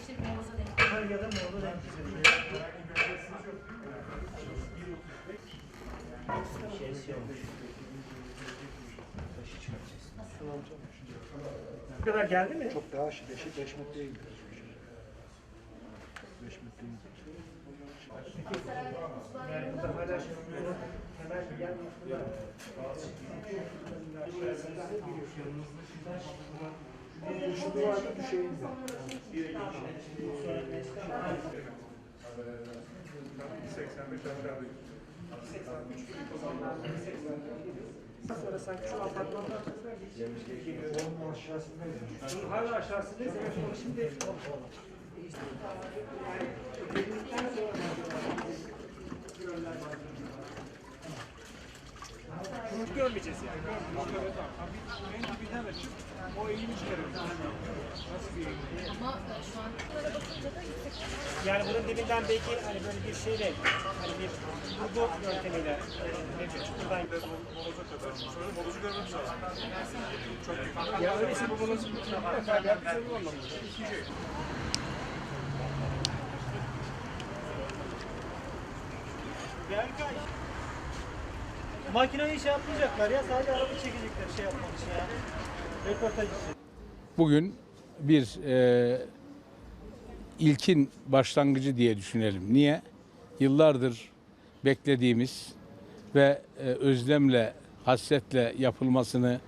İşte moroza denk. Ya da Bu kadar geldi mi? Çok daha 5 5 metreye gidiyor. 5 metreye gidiyor. Yani burada hala şey yok. Temel bir yer var. Şu duvarda düşeyim de. 85 aşağıdayız. Sonra sanki şu geliyor. Onun aşağısındaydı. Hala sonra şimdi görmeyeceğiz yani. En dibinden açıp o eğimi çıkarıyoruz. Nasıl bir eğim? Ama e, şu an bunlara bakınca da yüksek. Yani bunun dibinden belki hani böyle bir şeyle hani bir vurgu yöntemiyle e, mevcut. Buradan Moloza kadar. Sonra molozu görmemiz lazım. Çok yakın. ya öyleyse bu bunun mutlaka yapacağız bu anlamda. Berkay. Makineyi şey yapmayacaklar ya sadece araba çekecekler şey yapmak için ya. Röportaj için. Bugün bir e, ilkin başlangıcı diye düşünelim. Niye? Yıllardır beklediğimiz ve e, özlemle, hasretle yapılmasını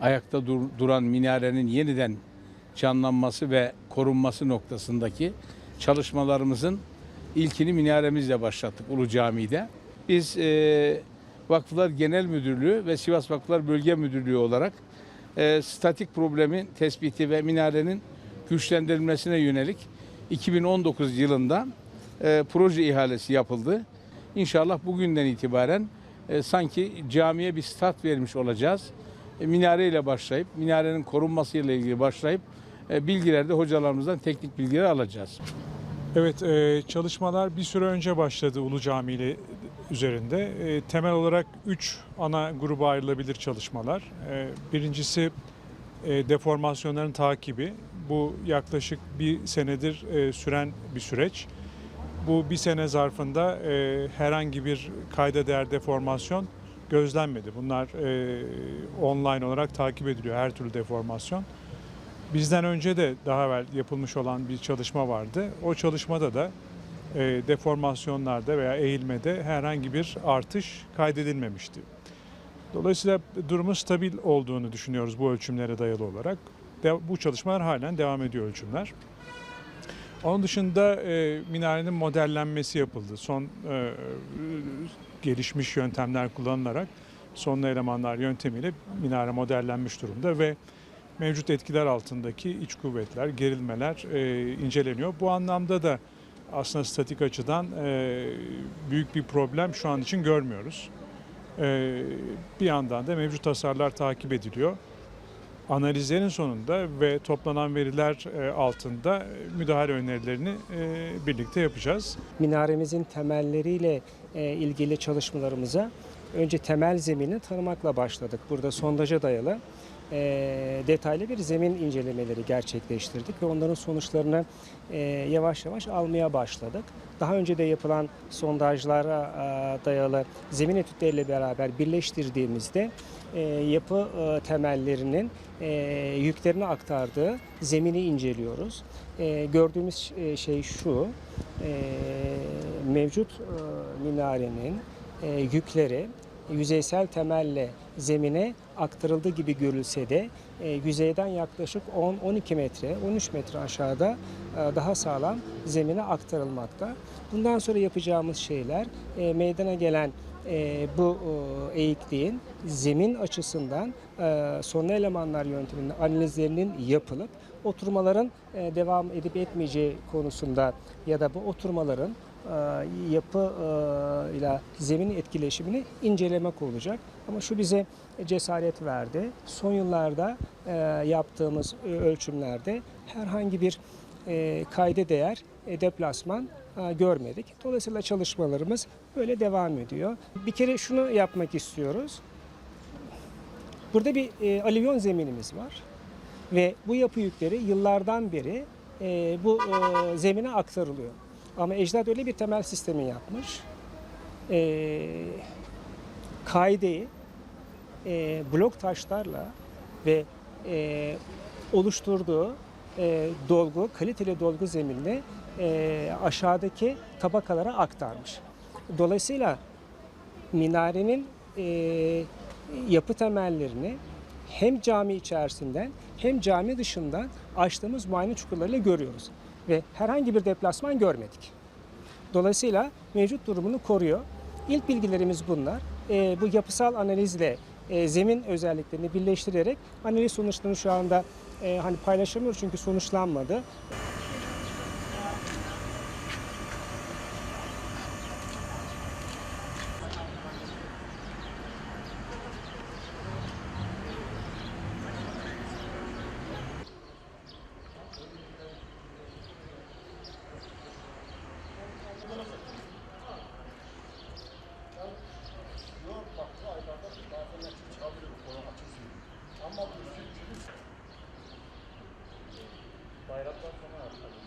ayakta dur- duran minarenin yeniden canlanması ve korunması noktasındaki çalışmalarımızın ilkini minaremizle başlattık Ulu Cami'de. Biz e, Vakıflar Genel Müdürlüğü ve Sivas Vakıflar Bölge Müdürlüğü olarak e, statik problemin tespiti ve minarenin güçlendirilmesine yönelik 2019 yılında e, proje ihalesi yapıldı. İnşallah bugünden itibaren e, sanki camiye bir start vermiş olacağız. E, minare ile başlayıp, minarenin korunmasıyla ilgili başlayıp e, bilgileri hocalarımızdan teknik bilgileri alacağız. Evet, e, çalışmalar bir süre önce başladı Ulu Cami ile üzerinde. E, temel olarak 3 ana gruba ayrılabilir çalışmalar. E, birincisi deformasyonların takibi. Bu yaklaşık bir senedir süren bir süreç. Bu bir sene zarfında herhangi bir kayda değer deformasyon gözlenmedi. Bunlar online olarak takip ediliyor her türlü deformasyon. Bizden önce de daha evvel yapılmış olan bir çalışma vardı. O çalışmada da e, deformasyonlarda veya eğilmede herhangi bir artış kaydedilmemişti. Dolayısıyla durumun stabil olduğunu düşünüyoruz bu ölçümlere dayalı olarak. De, bu çalışmalar halen devam ediyor ölçümler. Onun dışında e, minarenin modellenmesi yapıldı. Son e, gelişmiş yöntemler kullanılarak sonlu elemanlar yöntemiyle minare modellenmiş durumda ve mevcut etkiler altındaki iç kuvvetler, gerilmeler e, inceleniyor. Bu anlamda da aslında statik açıdan e, büyük bir problem şu an için görmüyoruz. E, bir yandan da mevcut hasarlar takip ediliyor. Analizlerin sonunda ve toplanan veriler e, altında müdahale önerilerini e, birlikte yapacağız. minaremizin temelleriyle e, ilgili çalışmalarımıza önce temel zemini tanımakla başladık. Burada sondaja dayalı e, detaylı bir zemin incelemeleri gerçekleştirdik ve onların sonuçlarını e, yavaş yavaş almaya başladık. Daha önce de yapılan sondajlara e, dayalı zemin etütleriyle beraber birleştirdiğimizde e, yapı e, temellerinin e, yüklerini aktardığı zemini inceliyoruz. E, gördüğümüz şey şu, e, mevcut e, minarenin yükleri yüzeysel temelle zemine aktarıldığı gibi görülse de e, yüzeyden yaklaşık 10-12 metre, 13 metre aşağıda e, daha sağlam zemine aktarılmakta. Bundan sonra yapacağımız şeyler e, meydana gelen e, bu e, eğikliğin zemin açısından e, sonlu elemanlar yönteminin analizlerinin yapılıp oturmaların e, devam edip etmeyeceği konusunda ya da bu oturmaların e, yapı e, ile zemin etkileşimini incelemek olacak. Ama şu bize cesaret verdi. Son yıllarda e, yaptığımız e, ölçümlerde herhangi bir e, kayda değer e, deplasman e, görmedik. Dolayısıyla çalışmalarımız böyle devam ediyor. Bir kere şunu yapmak istiyoruz. Burada bir e, alüvyon zeminimiz var ve bu yapı yükleri yıllardan beri e, bu e, zemine aktarılıyor. Ama ecdat öyle bir temel sistemi yapmış. E, kaideyi e, blok taşlarla ve e, oluşturduğu e, dolgu, kaliteli dolgu zeminle e, aşağıdaki tabakalara aktarmış. Dolayısıyla minarenin e, yapı temellerini hem cami içerisinden hem cami dışından açtığımız muayene çukurlarıyla görüyoruz. Ve herhangi bir deplasman görmedik. Dolayısıyla mevcut durumunu koruyor. İlk bilgilerimiz bunlar. E, bu yapısal analizle e, zemin özelliklerini birleştirerek analiz sonuçlarını şu anda e, hani paylaşamıyoruz çünkü sonuçlanmadı. Bayraktan sonra atladım.